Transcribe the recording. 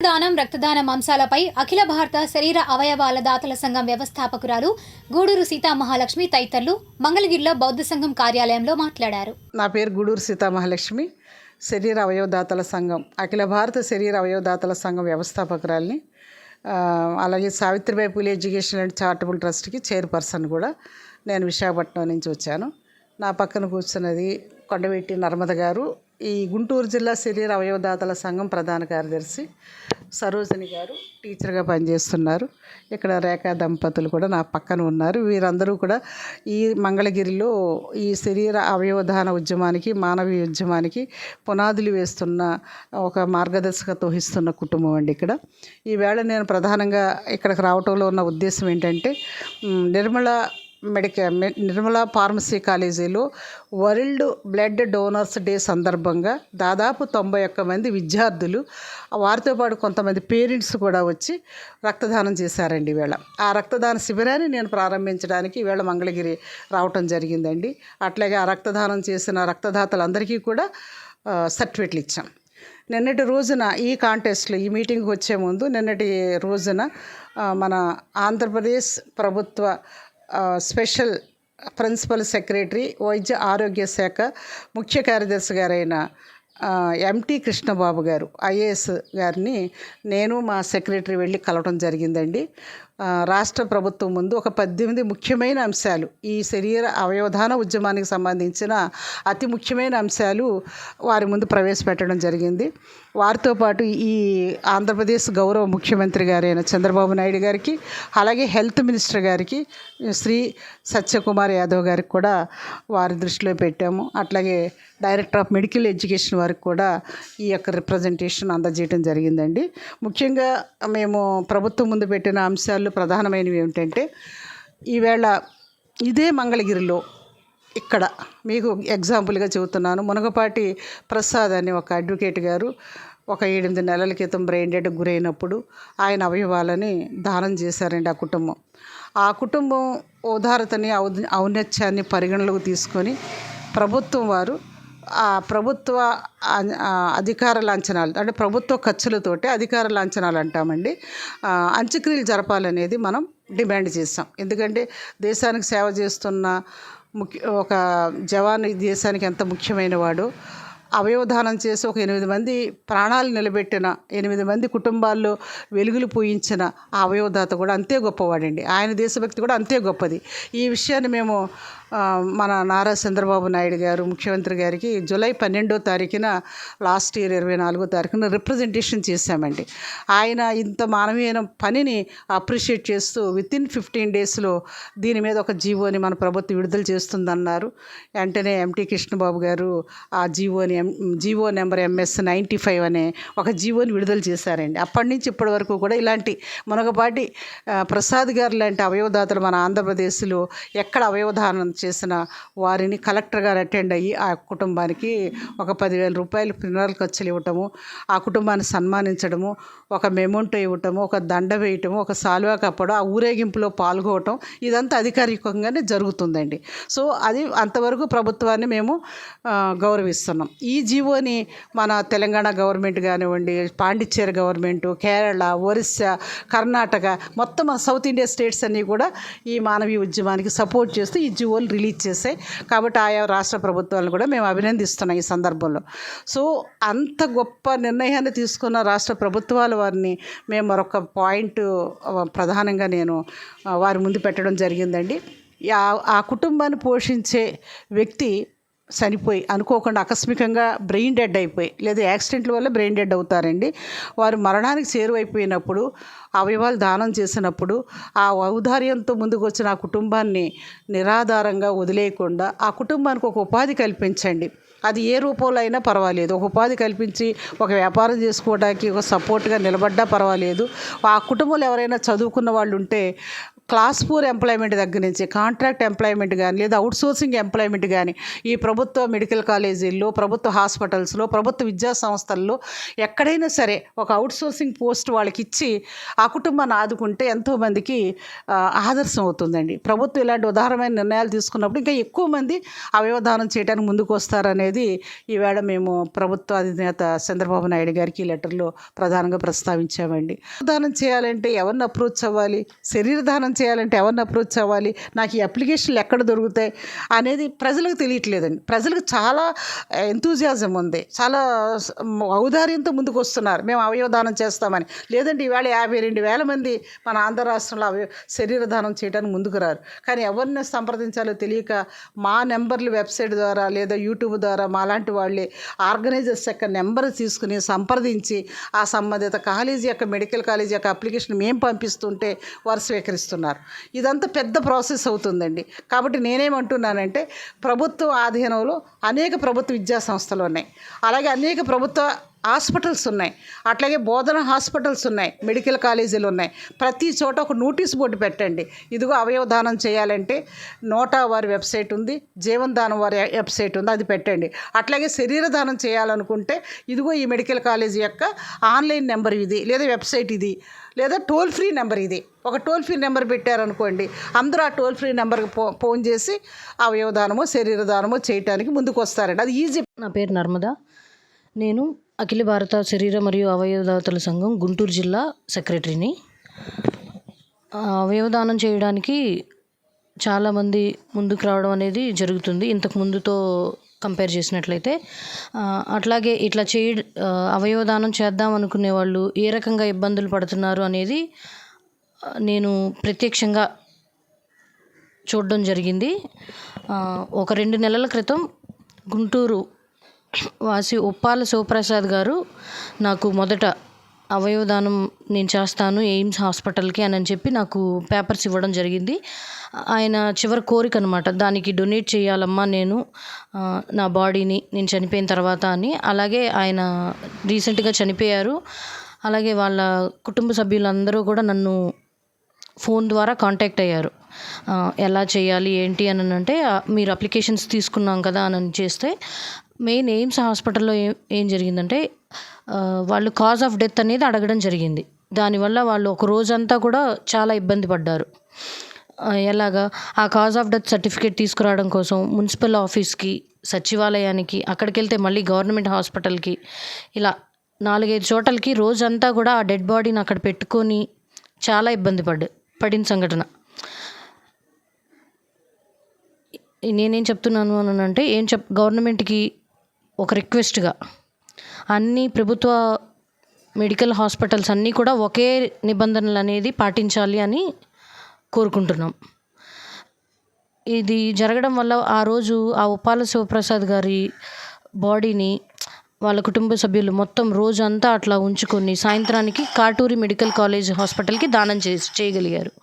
రక్తదానం రక్తదానం అంశాలపై అఖిల భారత శరీర అవయవాల దాతల సంఘం వ్యవస్థాపకురాలు గూడూరు సీతామహాలక్ష్మి తదితరులు మంగళగిరిలో బౌద్ధ సంఘం కార్యాలయంలో మాట్లాడారు. నా పేరు గూడూరు సీతామహాలక్ష్మి శరీర అవయవదాతల సంఘం అఖిల భారత శరీర అవయవదాతల సంఘం వ్యవస్థాపకురాల్ని అలాగే Savitribai Phule education and charitable ట్రస్ట్కి chairperson కూడా నేను విశాఖపట్నం నుంచి వచ్చాను. నా పక్కన కూర్చున్నది కొండవెట్టి నర్మద గారు ఈ గుంటూరు జిల్లా శరీర అవయవదాతల సంఘం ప్రధాన కార్యదర్శి సరోజిని గారు టీచర్గా పనిచేస్తున్నారు. ఇక్కడ రేఖా దంపతులు కూడా నా పక్కన ఉన్నారు. వీరందరూ కూడా ఈ మంగళగిరిలో ఈ శరీర అవయవదాన ఉద్యమానికి మానవీయ ఉద్యమానికి పునాదులు వేస్తున్న ఒక మార్గదర్శకత వహిస్తున్న కుటుంబం అండి ఇక్కడ. ఈవేళ నేను ప్రధానంగా ఇక్కడికి రావటంలో ఉన్న ఉద్దేశం ఏంటంటే నిర్మల మెడికల్ నిర్మలా ఫార్మసీ కాలేజీలో వరల్డ్ బ్లడ్ డోనర్స్ డే సందర్భంగా దాదాపు తొంభై ఒక్క మంది విద్యార్థులు వారితో పాటు కొంతమంది పేరెంట్స్ కూడా వచ్చి రక్తదానం చేశారండి ఈవేళ. ఆ రక్తదాన శిబిరాన్ని నేను ప్రారంభించడానికి ఈవేళ మంగళగిరి రావటం జరిగిందండి. అట్లాగే ఆ రక్తదానం చేసిన రక్తదాతలందరికీ కూడా సర్టిఫికెట్లు ఇచ్చాం. నిన్నటి రోజున ఈ కాంటెస్ట్లో ఈ మీటింగ్కి వచ్చే ముందు నిన్నటి రోజున మన ఆంధ్రప్రదేశ్ ప్రభుత్వ స్పెషల్ ప్రిన్సిపల్ సెక్రటరీ వైద్య ఆరోగ్య శాఖ ముఖ్య కార్యదర్శి గారైన ఎంటి కృష్ణబాబు గారు ఐఏఎస్ గారిని నేను మా సెక్రటరీ వెళ్ళి కలవడం జరిగిందండి. రాష్ట్ర ప్రభుత్వం ముందు ఒక పద్దెనిమిది ముఖ్యమైన అంశాలు ఈ శరీర అవయవధాన ఉద్యమానికి సంబంధించిన అతి ముఖ్యమైన అంశాలు వారి ముందు ప్రవేశపెట్టడం జరిగింది. వారితో పాటు ఈ ఆంధ్రప్రదేశ్ గౌరవ ముఖ్యమంత్రి గారైన చంద్రబాబు నాయుడు గారికి అలాగే హెల్త్ మినిస్టర్ గారికి శ్రీ సత్యకుమార్ యాదవ్ గారికి కూడా వారి దృష్టిలో పెట్టాము. అట్లాగే డైరెక్టర్ ఆఫ్ మెడికల్ ఎడ్యుకేషన్ వారికి కూడా ఈ యొక్క రిప్రజెంటేషన్ అందజేయడం జరిగిందండి. ముఖ్యంగా మేము ప్రభుత్వం ముందు పెట్టిన అంశాలు ప్రధానమైనవి ఏమిటంటే ఈవేళ ఇదే మంగళగిరిలో ఇక్కడ మీకు ఎగ్జాంపుల్గా చెబుతున్నాను. మునగపాటి ప్రసాద్ అని ఒక అడ్వకేట్ గారు ఒక ఎనిమిది నెలల క్రితం బ్రెయిన్ డెడ్ గురైనప్పుడు ఆయన అవయవాలని దానం చేశారండి ఆ కుటుంబం. ఆ కుటుంబం ఉదారతని ఔ- ఔన్నత్యాన్ని పరిగణలోకి తీసుకొని ప్రభుత్వం వారు ప్రభుత్వ అధికార లాంఛనాలు అంటే ప్రభుత్వ ఖర్చులతోటి అధికార లాంఛనాలు అంటామండి. అంత్యక్రియలు జరపాలనేది మనం డిమాండ్ చేస్తాం. ఎందుకంటే దేశానికి సేవ చేస్తున్న ముఖ్య ఒక జవాన్ ఈ దేశానికి ఎంత ముఖ్యమైన వాడు. అవయవదానం చేసి ఒక ఎనిమిది మంది ప్రాణాలు నిలబెట్టిన ఎనిమిది మంది కుటుంబాల్లో వెలుగులు పూయించిన ఆ అవయవదాత కూడా అంతే గొప్పవాడండి. ఆయన దేశభక్తి కూడా అంతే గొప్పది. ఈ విషయాన్ని మేము మన నారా చంద్రబాబు నాయుడు గారు ముఖ్యమంత్రి గారికి జూలై పన్నెండో తారీఖున లాస్ట్ ఇయర్ ఇరవై నాలుగో తారీఖున రిప్రజెంటేషన్ చేశామండి. ఆయన ఇంత మానవీయమైన పనిని అప్రిషియేట్ చేస్తూ విత్ ఇన్ ఫిఫ్టీన్ డేస్లో దీని మీద ఒక జీవోని మన ప్రభుత్వం విడుదల చేస్తుందన్నారు. వెంటనే ఎంటీ కృష్ణబాబు గారు ఆ జీవోని M GO number MS ninety five అనే ఒక జీవోని విడుదల చేశారండి. అప్పటి నుంచి ఇప్పటి వరకు కూడా ఇలాంటి మునగపాటి ప్రసాద్ గారు లాంటి అవయవదాతలు మన ఆంధ్రప్రదేశ్లో ఎక్కడ అవయవదానం చేసిన వారిని కలెక్టర్ గారు అటెండ్ అయ్యి ఆ కుటుంబానికి ఒక పదివేల రూపాయలు ఫినరల్ ఖర్చులు ఇవ్వటము ఆ కుటుంబాన్ని సన్మానించడము ఒక మెమోంటో ఇవ్వటము ఒక దండ వేయటము ఒక సాల్వా కప్పడం ఆ ఊరేగింపులో పాల్గొవటం ఇదంతా అధికారికంగానే జరుగుతుందండి. సో అది అంతవరకు ప్రభుత్వాన్ని మేము గౌరవిస్తున్నాం. ఈ జీవోని మన తెలంగాణ గవర్నమెంట్ కానివ్వండి పాండిచ్చేరి గవర్నమెంట్ కేరళ ఒరిస్సా కర్ణాటక మొత్తం మన సౌత్ ఇండియా స్టేట్స్ అన్నీ కూడా ఈ మానవీయ ఉద్యమానికి సపోర్ట్ చేస్తూ ఈ జీవోలు రిలీజ్ చేశాయి కాబట్టి ఆయా రాష్ట్ర ప్రభుత్వాలు కూడా మేము అభినందిస్తున్నాం ఈ సందర్భంలో. సో అంత గొప్ప నిర్ణయాన్ని తీసుకున్న రాష్ట్ర ప్రభుత్వాల వారిని మేము మరొక పాయింట్ ప్రధానంగా నేను వారి ముందు పెట్టడం జరిగిందండి. ఆ- ఆ కుటుంబాన్ని పోషించే వ్యక్తి చనిపోయి అనుకోకుండా ఆకస్మికంగా బ్రెయిన్ డెడ్ అయిపోయి లేదా యాక్సిడెంట్ల వల్ల బ్రెయిన్ డెడ్ అవుతారండి. వారు మరణానికి చేరువైపోయినప్పుడు అవయవాలు దానం చేసినప్పుడు ఆ ఔదార్యంతో ముందుకు వచ్చిన ఆ కుటుంబాన్ని నిరాధారంగా వదిలేయకుండా ఆ కుటుంబానికి ఒక ఉపాధి కల్పించండి. అది ఏ రూపంలో అయినా పర్వాలేదు. ఒక ఉపాధి కల్పించి ఒక వ్యాపారం చేసుకోవడానికి ఒక సపోర్ట్గా నిలబడ్డా పర్వాలేదు. ఆ కుటుంబంలో ఎవరైనా చదువుకున్న వాళ్ళు ఉంటే క్లాస్ ఫోర్ ఎంప్లాయ్మెంట్ దగ్గర నుంచి కాంట్రాక్ట్ ఎంప్లాయ్మెంట్ కానీ లేదా అవుట్సోర్సింగ్ ఎంప్లాయ్మెంట్ కానీ ఈ ప్రభుత్వ మెడికల్ కాలేజీల్లో ప్రభుత్వ హాస్పిటల్స్లో ప్రభుత్వ విద్యా సంస్థల్లో ఎక్కడైనా సరే ఒక అవుట్సోర్సింగ్ పోస్ట్ వాళ్ళకి ఇచ్చి ఆ కుటుంబాన్ని ఆదుకుంటే ఎంతోమందికి ఆదర్శం అవుతుందండి. ప్రభుత్వం ఇలాంటి ఉదాహరణమైన నిర్ణయాలు తీసుకున్నప్పుడు ఇంకా ఎక్కువ మంది అవయవదానం చేయడానికి ముందుకు వస్తారనేది ఈవేళ మేము ప్రభుత్వ అధినేత చంద్రబాబు నాయుడు గారికి ఈ లెటర్లో ప్రధానంగా ప్రస్తావించామండి. దానం చేయాలంటే ఎవరిని అప్రోచ్ అవ్వాలి? శరీరదానం చేయాలంటే ఎవరిని అప్రోచ్ అవ్వాలి? నాకు ఈ అప్లికేషన్లు ఎక్కడ దొరుకుతాయి? అనేది ప్రజలకు తెలియట్లేదండి. ప్రజలకు చాలా ఎంతూజియాజం ఉంది. చాలా ఔదార్యంతో ముందుకు వస్తున్నారు మేము అవయవదానం చేస్తామని. లేదంటే ఈవేళ యాభై రెండు వేల మంది మన ఆంధ్ర రాష్ట్రంలో అవయవ శరీర దానం చేయడానికి ముందుకు రారు. కానీ ఎవరిని సంప్రదించాలో తెలియక మా నెంబర్లు వెబ్సైట్ ద్వారా లేదా యూట్యూబ్ ద్వారా మాలాంటి వాళ్ళే ఆర్గనైజర్స్ యొక్క నెంబర్ తీసుకుని సంప్రదించి ఆ సంబంధిత కాలేజీ యొక్క మెడికల్ కాలేజీ యొక్క అప్లికేషన్ మేము పంపిస్తుంటే వారు స్వీకరిస్తున్నారు. ఇదంతా పెద్ద ప్రాసెస్ అవుతుందండి. కాబట్టి నేనేమంటున్నానంటే ప్రభుత్వ ఆధీనంలో అనేక ప్రభుత్వ విద్యా సంస్థలు ఉన్నాయి. అలాగే అనేక ప్రభుత్వ హాస్పిటల్స్ ఉన్నాయి. అట్లాగే బోధన హాస్పిటల్స్ ఉన్నాయి. మెడికల్ కాలేజీలు ఉన్నాయి. ప్రతి చోట ఒక నోటీస్ బోర్డు పెట్టండి. ఇదిగో అవయవదానం చేయాలంటే నోటా వారి వెబ్సైట్ ఉంది. జీవన్ దానం వారి వెబ్సైట్ ఉంది. అది పెట్టండి. అట్లాగే శరీర దానం చేయాలనుకుంటే ఇదిగో ఈ మెడికల్ కాలేజీ యొక్క ఆన్లైన్ నెంబర్ ఇది లేదా వెబ్సైట్ ఇది లేదా టోల్ ఫ్రీ నెంబర్ ఇది. ఒక టోల్ ఫ్రీ నెంబర్ పెట్టారనుకోండి అందరూ ఆ టోల్ ఫ్రీ నెంబర్కి ఫో ఫోన్ చేసి అవయవదానమో శరీరదానమో శరీర దానమో చేయటానికి ముందుకు వస్తారండి అది ఈజీ నా పేరు నర్మదా. నేను అఖిల భారత శరీర మరియు అవయవదాతల సంఘం గుంటూరు జిల్లా సెక్రటరీని. అవయవదానం చేయడానికి చాలామంది ముందుకు రావడం అనేది జరుగుతుంది. ఇంతకు ముందుతో కంపేర్ చేసినట్లయితే అట్లాగే ఇట్లా చేయ అవయవదానం చేద్దాం అనుకునే వాళ్ళు ఏ రకంగా ఇబ్బందులు పడుతున్నారు అనేది నేను ప్రత్యక్షంగా చూడడం జరిగింది. ఒక రెండు నెలల క్రితం గుంటూరు వాసి ఉప్పాల శివప్రసాద్ గారు నాకు మొదట అవయవదానం నేను చేస్తాను ఎయిమ్స్ హాస్పిటల్కి అని అని చెప్పి నాకు పేపర్స్ ఇవ్వడం జరిగింది. ఆయన చివరి కోరిక అనమాట దానికి డొనేట్ చేయాలమ్మా నేను నా బాడీని నేను చనిపోయిన తర్వాత అని. అలాగే ఆయన రీసెంట్గా చనిపోయారు. అలాగే వాళ్ళ కుటుంబ సభ్యులందరూ కూడా నన్ను ఫోన్ ద్వారా కాంటాక్ట్ అయ్యారు. ఎలా చేయాలి ఏంటి అని అంటే మీరు అప్లికేషన్స్ తీసుకున్నాం కదా అని చేస్తే మెయిన్ ఎయిమ్స్ హాస్పిటల్లో ఏం ఏం జరిగిందంటే వాళ్ళు కాజ్ ఆఫ్ డెత్ అనేది అడగడం జరిగింది. దానివల్ల వాళ్ళు ఒక రోజంతా కూడా చాలా ఇబ్బంది పడ్డారు. ఎలాగా ఆ కాజ్ ఆఫ్ డెత్ సర్టిఫికేట్ తీసుకురావడం కోసం మున్సిపల్ ఆఫీస్కి సచివాలయానికి అక్కడికి వెళ్తే మళ్ళీ గవర్నమెంట్ హాస్పిటల్కి ఇలా నాలుగైదు చోటలకి రోజంతా కూడా ఆ డెడ్ బాడీని అక్కడ పెట్టుకొని చాలా ఇబ్బంది పడ్డ పడిన సంఘటన. నేనేం చెప్తున్నాను అని అంటే ఏం చెప్ గవర్నమెంట్కి ఒక రిక్వెస్ట్గా. అన్ని ప్రభుత్వ మెడికల్ హాస్పిటల్స్ అన్నీ కూడా ఒకే నిబంధనలు అనేది పాటించాలి అని కోరుకుంటున్నాం. ఇది జరగడం వల్ల ఆ రోజు ఆ ఉపాల శివప్రసాద్ గారి బాడీని వాళ్ళ కుటుంబ సభ్యులు మొత్తం రోజంతా అట్లా ఉంచుకొని సాయంత్రానికి కాటూరి మెడికల్ కాలేజ్ హాస్పిటల్కి దానం చేసి చేయగలిగారు.